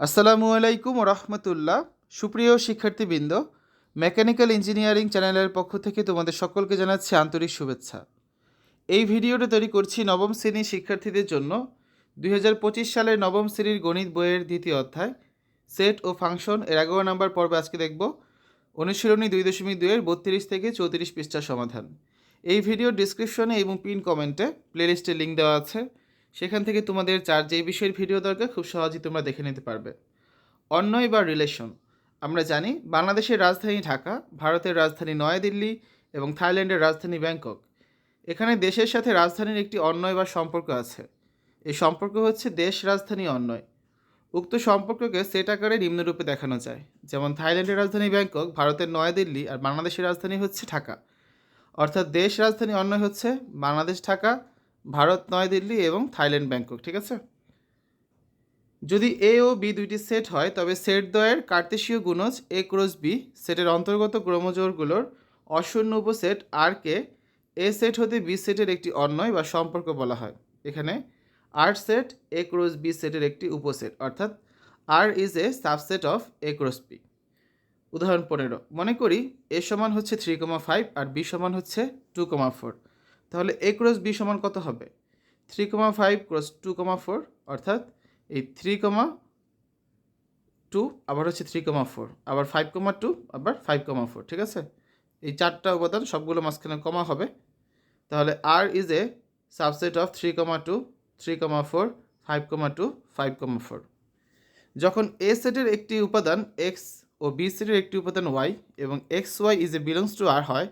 আসসালামু আলাইকুম রহমতুল্লাহ। সুপ্রিয় শিক্ষার্থীবৃন্দ, মেকানিক্যাল ইঞ্জিনিয়ারিং চ্যানেলের পক্ষ থেকে তোমাদের সকলকে জানাচ্ছি আন্তরিক শুভেচ্ছা। এই ভিডিওটা তৈরি করছি নবম শ্রেণির শিক্ষার্থীদের জন্য। দুই হাজার পঁচিশ সালের নবম শ্রেণির গণিত বইয়ের দ্বিতীয় অধ্যায়, সেট ও ফাংশন এর এগারো নম্বর পর্বে আজকে দেখব। অনুশীলনী দুই দশমিক দুইয়ের বত্রিশ থেকে চৌত্রিশ পৃষ্ঠার সমাধান। এই ভিডিও ডিসক্রিপশনে এবং পিন কমেন্টে প্লেলিস্টের লিঙ্ক দেওয়া আছে। সেখান থেকে তোমাদের চার যেই বিষয়ের ভিডিও দরকার, খুব সহজেই তোমরা দেখে নিতে পারবে। অন্যয় বা রিলেশন আমরা জানি বাংলাদেশের রাজধানী ঢাকা, ভারতের রাজধানী নয়াদিল্লি এবং থাইল্যান্ডের রাজধানী ব্যাংকক। এখানে দেশের সাথে রাজধানীর একটি অন্যয় বা সম্পর্ক আছে। এই সম্পর্ক হচ্ছে দেশ, রাজধানী, অন্যয়। উক্ত সম্পর্ককে সেট আকারে নিম্নরূপে দেখানো যায়। যেমন থাইল্যান্ডের রাজধানী ব্যাংকক, ভারতের নয়াদিল্লি আর বাংলাদেশের রাজধানী হচ্ছে ঢাকা। অর্থাৎ দেশ, রাজধানী, অন্যয় হচ্ছে বাংলাদেশ, ঢাকা ভারত নয়াদিল্লি এবং থাইল্যান্ড, ব্যাংকক, ঠিক আছে? যদি এ ও বি দুইটি সেট হয়, তবে সেট দ্বয়ের কার্তেশীয় গুণজ এ ক্রস বি সেটের অন্তর্গত ক্রোমোজোরগুলোর অশূন্য উপসেট আর কে এ সেট হতে বি সেটের একটি অন্যয় বা সম্পর্ক বলা হয়। এখানে R set A cross B সেটের একটি উপসেট, অর্থাৎ R is a subset of A cross B উদাহরণ পনেরো, মনে করি এ সমান হচ্ছে থ্রি কমা ফাইভ আর বি সমান হচ্ছে টু কমা ফোর তাহলে এ ক্রস বি সমান কত হবে? Three comma five cross two comma four অর্থাৎ এই থ্রি কমা টু আবার হচ্ছে থ্রি কমা ফোর আবার ফাইভ কমা টু আবার ফাইভ কমা ফোর ঠিক আছে? এই চারটা উপাদান সবগুলো মাঝখানে কমা হবে। তাহলে R is a subset of three comma two three comma four five comma two five comma four যখন এ সেটের একটি উপাদান এক্স ও বি সেটের একটি উপাদান ওয়াই এবং x y is a belongs to R হয়,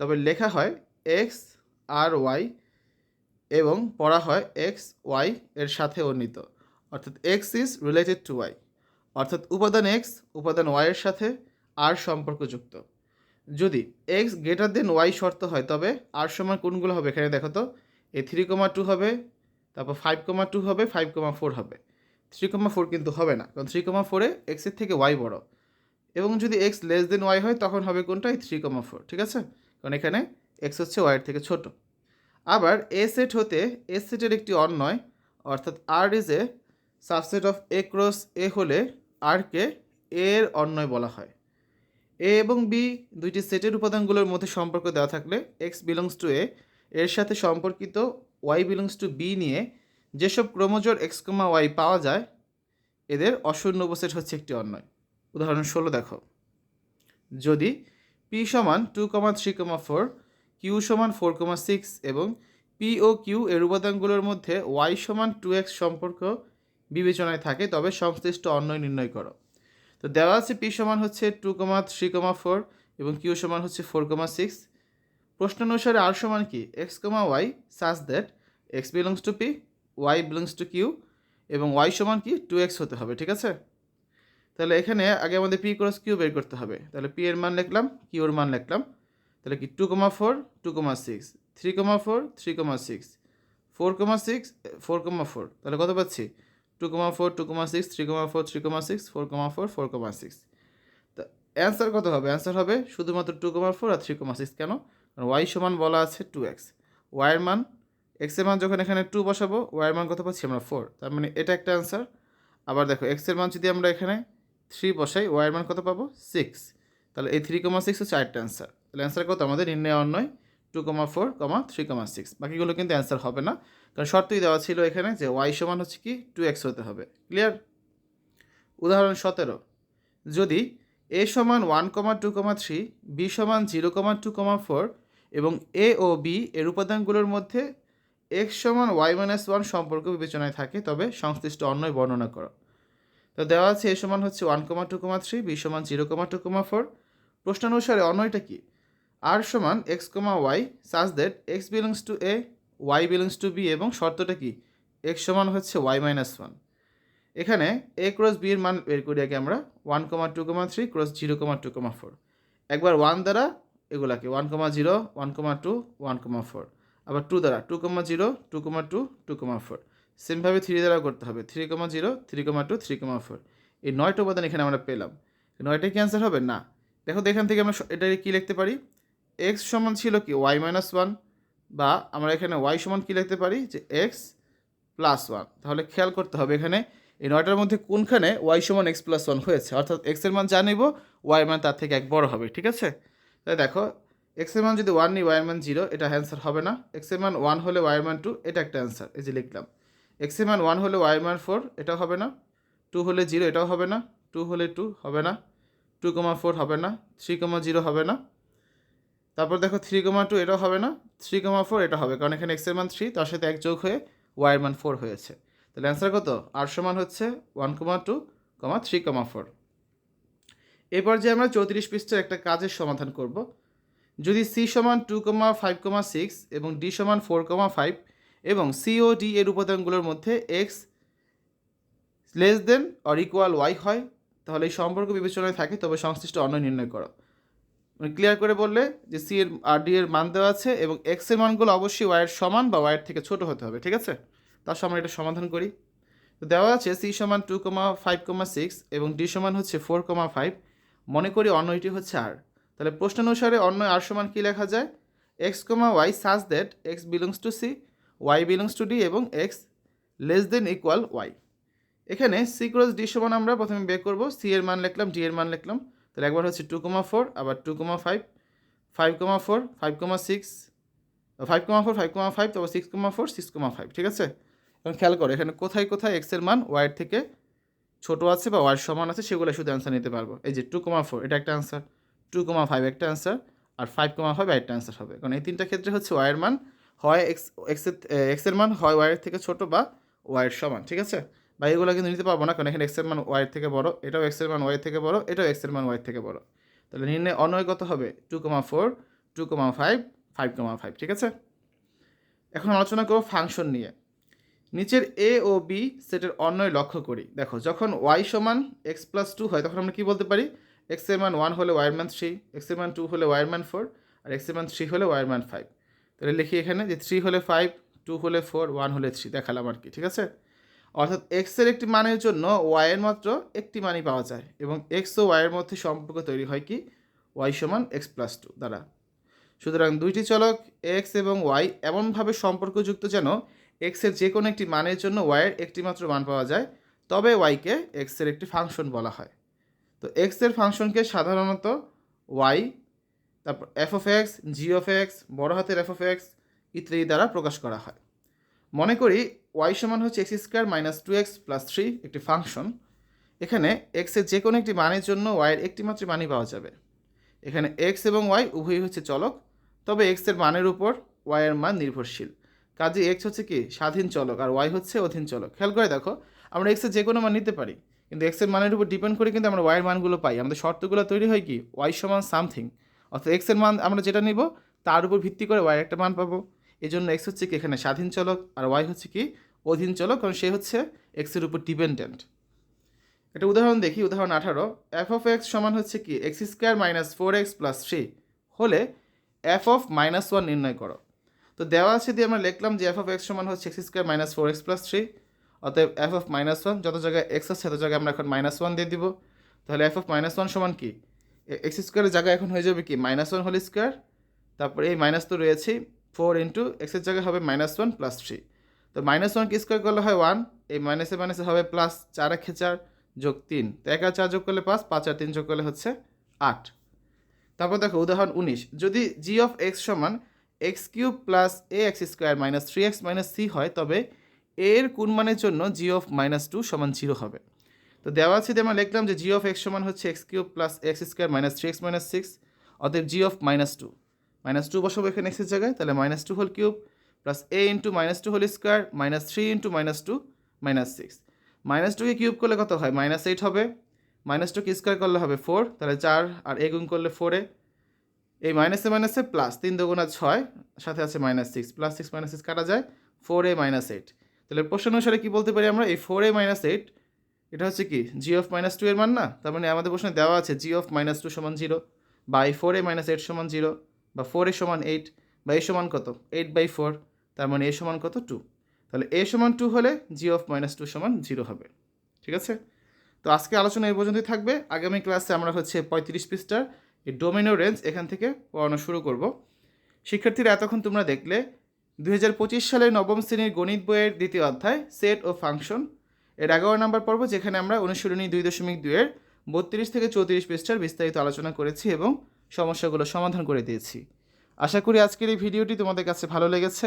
তবে লেখা হয় এক্স আর ওয়াই এবং পড়া হয় এক্স ওয়াই এর সাথে অন্বিত। অর্থাৎ x is related to y. অর্থাৎ উপাদান এক্স, উপাদান ওয়াই এর সাথে আর সম্পর্কযুক্ত। যদি এক্স গ্রেটার দেন ওয়াই শর্ত হয়, তবে আর সমান কোনগুলো হবে এখানে দেখো তো? এই থ্রি কমা টু হবে, তারপর ফাইভ কমা টু হবে ফাইভ কমা ফোর হবে। থ্রি কমা ফোর কিন্তু হবে না, কারণ থ্রি কমা ফোরে এক্সের থেকে ওয়াই বড়। এবং যদি এক্স লেস দেন ওয়াই হয়, তখন হবে কোনটা? এই থ্রি কমা ফোর ঠিক আছে? কারণ এখানে এক্স হচ্ছে ওয়াইয়ের থেকে ছোট। আবার এ সেট হতে এ সেটের একটি অন্যয় অর্থাৎ R is a subset of A cross A হলে আরকে এর অন্যয় বলা হয়। এ এবং বি দুইটি সেটের উপাদানগুলোর মধ্যে সম্পর্ক দেওয়া থাকলে এক্স বিলংস টু এ এর সাথে সম্পর্কিত ওয়াই বিলংস টু বি নিয়ে যেসব ক্রোমোজোর এক্স কমা ওয়াই পাওয়া যায়, এদের অশূন্য উপসেট হচ্ছে একটি অন্যয় উদাহরণ ষোলো দেখো। যদি পি সমান two comma three comma four Q সমান ফোর কমা সিক্স এবং পি ও কিউ এর উপাদানগুলোর মধ্যে ওয়াই সমান টু এক্স সম্পর্ক বিবেচনায় থাকে, তবে সংশ্লিষ্ট অন্যয় নির্ণয় করো। তো দেওয়া আছে পি সমান হচ্ছে two comma three comma four এবং কিউ সমান হচ্ছে ফোর কমা সিক্স। প্রশ্ন অনুসারে আর সমান কি? X comma y such that x belongs to P, y belongs to Q এবং ওয়াই সমান কি? টু এক্স হতে হবে, ঠিক আছে? তাহলে এখানে আগে আমাদের পি ক্রস কিউ বের করতে হবে। তাহলে পি এর মান লিখলাম কিউর মান লিখলাম। তাহলে কি two comma four two comma six three comma four three comma six four comma six four comma four তাহলে কত পাচ্ছি? Two comma four two comma six three comma four three comma six four comma four four comma six তা answer কত হবে? Answer হবে শুধুমাত্র two comma four আর three comma six কেন? কারণ ওয়াই সমান বলা আছে টু এক্স ওয়াইয়ের মান এক্সের মান যখন এখানে টু বসাবো ওয়াইয়ের মান কত পাচ্ছি? আমরা ফোর তার মানে এটা একটা অ্যান্সার আবার দেখো এক্সের মান যদি আমরা এখানে থ্রি বসাই ওয়াইয়ের মান কত পাবো? সিক্স তাহলে এই থ্রি কমা সিক্স হচ্ছে আরেকটা অ্যান্সার তাহলে অ্যান্সার কত? আমাদের নির্ণয় অন্যয় two comma four comma three comma six বাকিগুলো কিন্তু অ্যান্সার হবে না, কারণ শর্তই দেওয়া ছিল এখানে যে ওয়াই সমান হচ্ছে কি? টু এক্স হতে হবে। ক্লিয়ার উদাহরণ সতেরো। যদি এ সমান one comma two comma three B সমান zero comma two comma four এবং এ ও বি এর উপাদানগুলোর মধ্যে এক্স সমান ওয়াই মাইনাস ওয়ান সম্পর্ক বিবেচনায় থাকে, তবে সংশ্লিষ্ট অন্যয় বর্ণনা করো। তো দেওয়া আছে এ সমান হচ্ছে one comma two comma three B সমান zero comma two comma four প্রশ্নানুসারে অন্যয়টা কি? আর সমান x comma y such that x belongs to A y belongs to B এবং শর্তটা কি? এক্স সমান হচ্ছে ওয়াই মাইনাস ওয়ান এখানে এ ক্রস বি এর মান বের করি আগে আমরা one comma two comma three cross zero comma two comma four একবার ওয়ান দ্বারা এগুলাকে one comma zero one comma two one comma four আবার টু দ্বারা two comma zero two comma two two comma four সেমভাবে three দ্বারা করতে হবে three comma zero three comma two three comma four এই নয়টা উপাদান এখানে আমরা পেলাম। নয়টা কি অ্যান্সার হবে? না। দেখো এখান থেকে আমরা এটা কী লিখতে পারি? এক্স সমান ছিল কি? ওয়াই মাইনাস ওয়ান বা আমরা এখানে ওয়াই সমান কী লিখতে পারি? যে এক্স প্লাস ওয়ান তাহলে খেয়াল করতে হবে এখানে, এই নয়টার মধ্যে কোনখানে ওয়াই সমান এক্স প্লাস ওয়ান হয়েছে? অর্থাৎ এক্সের মান যা নিব ওয়াই মান তার থেকে এক বড় হবে, ঠিক আছে? তাই দেখো এক্সের মান যদি ওয়ান নিই ওয়াই মান জিরো এটা অ্যান্সার হবে না। এক্সের মান ওয়ান হলে ওয়াই মান টু এটা একটা অ্যান্সার এই যে লিখলাম। এক্সের মান ওয়ান হলে ওয়াই মান ফোর এটাও হবে না। টু হলে জিরো এটাও হবে না। টু হলে টু হবে না। টু কমা ফোর হবে না। থ্রি কমা জিরো হবে না। তারপর দেখো থ্রি কমা টু এটাও হবে না। থ্রি কমা ফোর এটা হবে, কারণ এখানে এক্সের মান থ্রি তার সাথে এক যোগ হয়ে ওয়াইয়ের মান ফোর হয়েছে। তাহলে অ্যান্সার কত? আর সমান হচ্ছে one comma two comma three comma four এরপর যে আমরা চৌত্রিশ পৃষ্ঠার একটা কাজের সমাধান করব। যদি সি সমান two comma five comma six এবং ডি সমান ফোর কমা ফাইভ এবং সি ও ডি এর উপাদানগুলোর মধ্যে x less than or equal y হয়, তাহলে এই সম্পর্ক বিবেচনায় থাকে, তবে সংশ্লিষ্ট অন্য নির্ণয় করো। ক্লিয়ার করে বললে যে সি এর আর ডি এর মান দেওয়া আছে এবং এক্সের মানগুলো অবশ্যই ওয়াইয়ের সমান বা ওয়াইয়ের থেকে ছোট হতে হবে, ঠিক আছে? তার সময় এটা সমাধান করি। তো দেওয়া আছে সি সমান two comma five comma six এবং ডি সমান হচ্ছে ফোর কমা ফাইভ মনে করি অন্যটি হচ্ছে আর তাহলে প্রশ্ন অনুসারে অন্য আর সমান কী লেখা যায়? X comma y such that x belongs to C y belongs to D এবং x less than equal y এখানে সি ক্রস ডি সমান আমরা প্রথমে বের করব সি এর মান লিখলাম ডি এর মান লিখলাম। তাহলে একবার হচ্ছে টু কমা ফোর আবার two comma five five comma four five comma six five comma four five comma five তারপর six comma four six comma five ঠিক আছে? এখন খেয়াল করো, এখানে কোথায় কোথায় এক্সের মান ওয়াইয়ের থেকে ছোট আছে বা ওয়াইয়ের সমান আছে সেগুলো শুধু অ্যান্সার নিতে পারব। এই যে টু কমা ফোর এটা একটা অ্যান্সার টু কমা ফাইভ একটা অ্যান্সার আর ফাইভ কমা ফাইভ একটা অ্যান্সার হবে। কারণ এই তিনটা ক্ষেত্রে হচ্ছে ওয়াইয়ের মান হয় এক্স এক্সের এক্সের মান হয় ওয়াইয়ের থেকে ছোট বা ওয়াইয়ের সমান, ঠিক আছে? বা এগুলো কিন্তু নিতে পারব না, কারণ এখানে এক্সের মান ওয়াইয়ের থেকে বড়, এটাও এক্সের মান ওয়াই থেকে বড়, এটাও এক্সের মান ওয়াই থেকে বড়। তাহলে নির্ণয় অনয় কত হবে two comma four two comma five five comma five ঠিক আছে? এখন আলোচনা করব ফাংশন নিয়ে। নিচের এ ও বি সেটের অন্যয় লক্ষ্য করি। দেখো, যখন ওয়াই সমান এক্স প্লাস টু হয়, তখন আমরা কী বলতে পারি? এক্সের মান ওয়ান হলে ওয়াইয়ের মান থ্রি এক্সের মান টু হলে ওয়াইয়ের মান ফোর আর এক্সের মান থ্রি হলে ওয়াইয়ের মান ফাইভ তাহলে লিখি এখানে যে থ্রি হলে ফাইভ টু হলে ফোর ওয়ান হলে থ্রি দেখালাম আর কি, ঠিক আছে? অর্থাৎ এক্সের একটি মানের জন্য ওয়াইয়ের মাত্র একটি মানই পাওয়া যায় এবং এক্স ও ওয়াইয়ের মধ্যে সম্পর্ক তৈরি হয় কি? ওয়াই সমান এক্স প্লাস টু দ্বারা। সুতরাং দুইটি চলক এক্স এবং ওয়াই এমনভাবে সম্পর্কযুক্ত যেন এক্সের যে কোনো একটি মানের জন্য ওয়াইয়ের একটি মাত্র মান পাওয়া যায়, তবে ওয়াইকে এক্সের একটি ফাংশন বলা হয়। তো এক্সের ফাংশনকে সাধারণত ওয়াই তারপর f of x g of x বড় হাতের এফ অফ এক্স ইত্যাদি দ্বারা প্রকাশ করা হয়। মনে করি ওয়াই সমান হচ্ছে x square minus two x plus three একটি ফাংশন এখানে এক্সের যে কোনো একটি মানের জন্য ওয়াইয়ের একটি মাত্র মানই পাওয়া যাবে। এখানে এক্স এবং ওয়াই উভয়ই হচ্ছে চলক, তবে এক্সের মানের উপর ওয়াইয়ের মান নির্ভরশীল। কাজে এক্স হচ্ছে কি? স্বাধীন চলক, আর ওয়াই হচ্ছে অধীন চলক। খেয়াল করে দেখো, আমরা এক্সের যে কোনো মান নিতে পারি, কিন্তু এক্সের মানের উপর ডিপেন্ড করে কিন্তু আমরা ওয়াইয়ের মানগুলো পাই। আমাদের শর্তগুলো তৈরি হয় কি? ওয়াই সমান সামথিং অর্থাৎ এক্সের মান আমরা যেটা নিব, তার উপর ভিত্তি করে ওয়াই একটা মান পাবো। এই জন্য এক্স হচ্ছে কি এখানে স্বাধীন চলক, আর ওয়াই হচ্ছে কি অধীন চলক, কারণ সে হচ্ছে এক্সের উপর ডিপেন্ডেন্ট একটা উদাহরণ দেখি, উদাহরণ আঠারো। এফ অফ এক্স সমান হচ্ছে কি? X square minus four x plus three হলে এফ অফ মাইনাস ওয়ান নির্ণয় করো। তো দেওয়া আছে দিয়ে আমরা লিখলাম যে এফ অফ এক্স সমান হচ্ছে x square minus four x plus three অতএব এফ অফ মাইনাস ওয়ান যত জায়গায় এক্স আছে, তত জায়গায় আমরা এখন মাইনাস ওয়ান দিয়ে দিব। তাহলে এফ অফ মাইনাস ওয়ান সমান কি? এক্স স্কোয়ারের জায়গায় এখন হয়ে যাবে কি? মাইনাস ওয়ান হোল স্কোয়ার তারপরে এই মাইনাস তো রয়েছে ফোর ইন্টু এক্সের জায়গায় হবে মাইনাস ওয়ান প্লাস থ্রি তো মাইনাস ওয়ান কি স্কোয়ার করলে হয় ওয়ান এই মাইনাসে মাইনাসে হবে প্লাস চার একে চার যোগ তিন। তো এক আর চার যোগ করলে পাঁচ পাঁচ আর তিন যোগ করলে হচ্ছে আট। তারপর দেখো উদাহরণ উনিশ। যদি জি অফ এক্স সমান x cube plus a x square minus three x minus c হয়, তবে এর কোন মানের জন্য জি অফ মাইনাস টু সমান জিরো হবে? তো দেওয়া আছে আমরা লিখলাম যে জি অফ এক্স সমান হচ্ছে x cube plus x square minus three x minus six অতএব g of minus two minus two বসাবো এখানে এক্সের জায়গায়, তাহলে minus two whole cube plus a into minus two whole square minus three into minus two minus six minus টুকে cube করলে কত হয়? মাইনাস এইট হবে। মাইনাস টুকে স্কোয়ার করলে হবে ফোর তাহলে চার, আর এ গুণ করলে ফোরে এই মাইনাসে মাইনাসে প্লাস তিন দুগুণা ছয়, সাথে আছে minus six plus six minus six কাটা যায়। ফোর এ মাইনাস এইট তাহলে প্রশ্ন অনুসারে কী বলতে পারি আমরা? এই ফোর এ মাইনাস এইট এটা হচ্ছে কি? জি অফ মাইনাস টু এর মান না? তার মানে আমাদের প্রশ্নে দেওয়া আছে জি অফ মাইনাস টু সমান জিরো বা এই ফোর এ মাইনাস এইট সমান জিরো বা ফোর এ সমান এইট বা এ সমান কত? এইট বাই ফোর তার মানে এ সমান কত? টু তাহলে এ সমান টু হলে জি অফ মাইনাস টু সমান জিরো হবে। ঠিক আছে? তো আজকে আলোচনা এই পর্যন্তই থাকবে। আগামী ক্লাসে আমরা হচ্ছে পঁয়ত্রিশ পৃষ্ঠার এই ডোমিনো রেঞ্জ এখান থেকে পড়ানো শুরু করব। শিক্ষার্থীরা, এতক্ষণ তোমরা দেখলে দুই হাজার পঁচিশ সালের নবম শ্রেণির গণিত বইয়ের দ্বিতীয় অধ্যায় সেট ও ফাংশন এর এগারো নম্বর পর্ব, যেখানে আমরা অনুশীলনী দুই দশমিক দুইয়ের বত্রিশ থেকে চৌত্রিশ পৃষ্ঠার বিস্তারিত আলোচনা করেছি এবং সমস্যাগুলো সমাধান করে দিয়েছি। আশা করি আজকের এই ভিডিওটি তোমাদের কাছে ভালো লেগেছে।